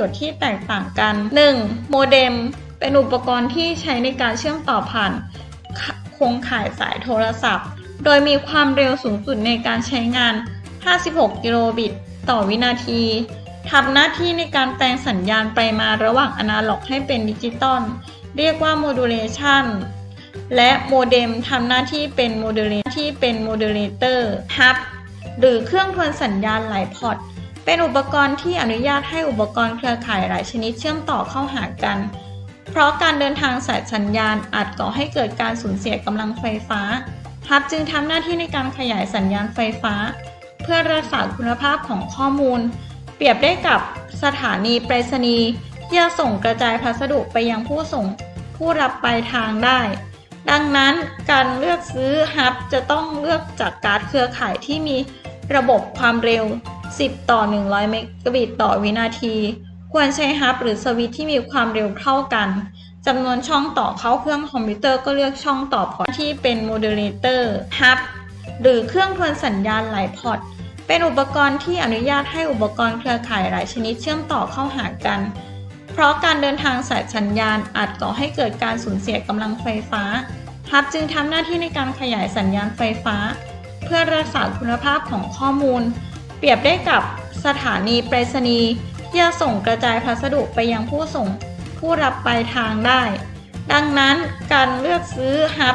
โยชน์ที่แตกต่างกัน 1. โมเด็มเป็นอุปกรณ์ที่ใช้ในการเชื่อมต่อผ่านโครงข่ายสายโทรศัพท์ โดยมีความเร็วสูงสุดในการใช้งาน 56 กิโลบิต ต่อวินาทีทำหน้าที่ในการแปลงสัญญาณไปมาระหว่างอนาล็อกให้เป็นดิจิตอลเรียกว่าโมดูเลชันและโมเด็มทำหน้าที่เป็นโมดูเลที่เป็นโมดูเลเตอร์ฮับหรือเครื่องทวนสัญญาณหลายพอร์ต เป็นอุปกรณ์ที่อนุญาตให้อุปกรณ์เครือข่ายหลายชนิดเชื่อมต่อเข้าหากัน เพราะการเดินทางสายสัญญาณอาจก่อให้เกิดการสูญเสียกำลังไฟฟ้าฮับจึงทำหน้าที่ในการขยายสัญญาณไฟฟ้า เพื่อรักษาคุณภาพของข้อมูล เปรียบได้กับสถานีไปรษณีย์ที่จะส่งกระจายพัสดุไปยังผู้ส่งผู้รับปลายทางได้ ดังนั้นการเลือกซื้อฮับจะต้องเลือกจากการ์ดเครือข่ายที่มีระบบความเร็ว 10 ต่อ 100 เมกะบิตต่อวินาที ควรใช้ฮับหรือสวิตที่มีความเร็วเท่ากันจำนวนช่องต่อเข้าเครื่องคอมพิวเตอร์ก็เลือกช่องต่อพอร์ตที่เป็นโมดูเลเตอร์ฮับหรือเครื่องทวนสัญญาณหลายพอร์ตเป็นอุปกรณ์ที่อนุญาตให้อุปกรณ์เครือข่ายหลายชนิดเชื่อมต่อเข้าหากัน เพราะการเดินทางสายสัญญาณอาจก่อให้เกิดการสูญเสียกำลังไฟฟ้าฮับจึงทำหน้าที่ในการขยายสัญญาณไฟฟ้า เพื่อรักษาคุณภาพของข้อมูล เปรียบได้กับสถานีไปรษณีย์ที่จะส่งกระจายพัสดุไปยังผู้ส่งผู้รับปลายทางได้ ดังนั้นการเลือกซื้อฮับ